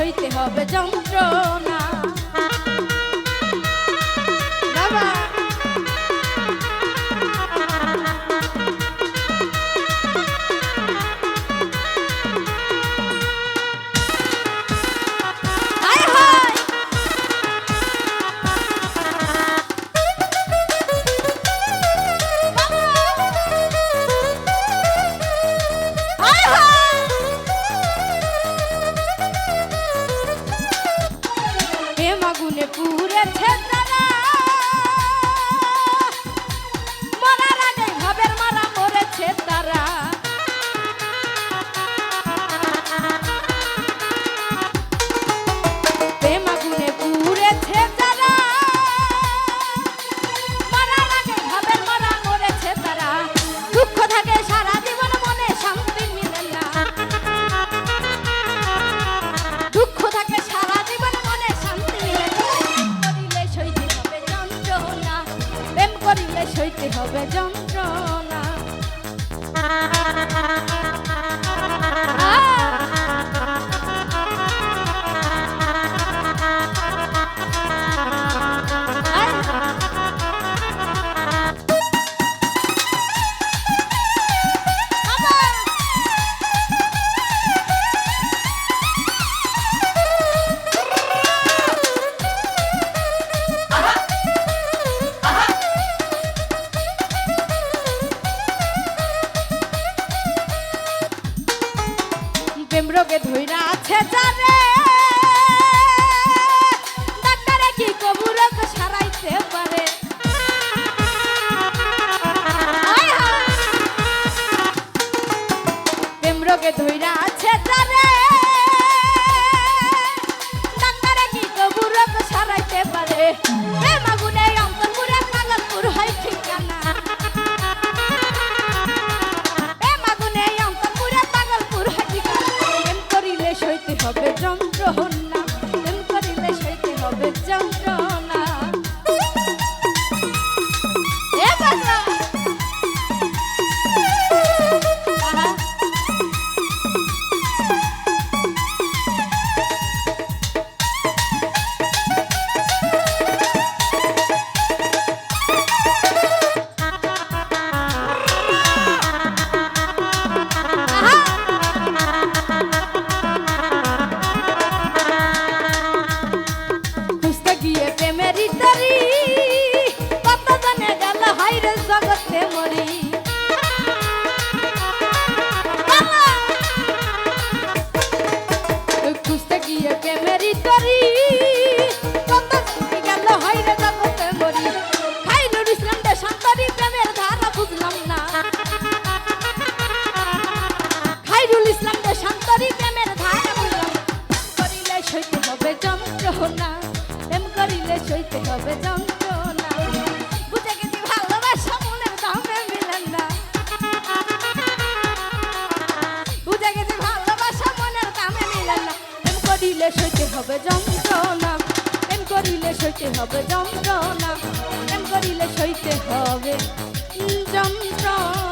সইতে হবে যন্ত্রণা। head Help a jump. প্রেম রোগে ধৈরা আছে জানে। ডাক্তারে কি কবু রোগ সারাইতে পারে? প্রেম রোগে jump. করিলে সইতে হবে যন্ত্রণা। বুঝে গেছি ভালোবাসা মনের দামে মিলেন না। বুঝে গেছি ভালোবাসা মনের দামে মিলেন না। এম করিলে সইতে হবে যন্ত্রণা। এম করিলে সইতে হবে যন্ত্রণা। এম করিলে সইতে হবে যন্ত্রণা।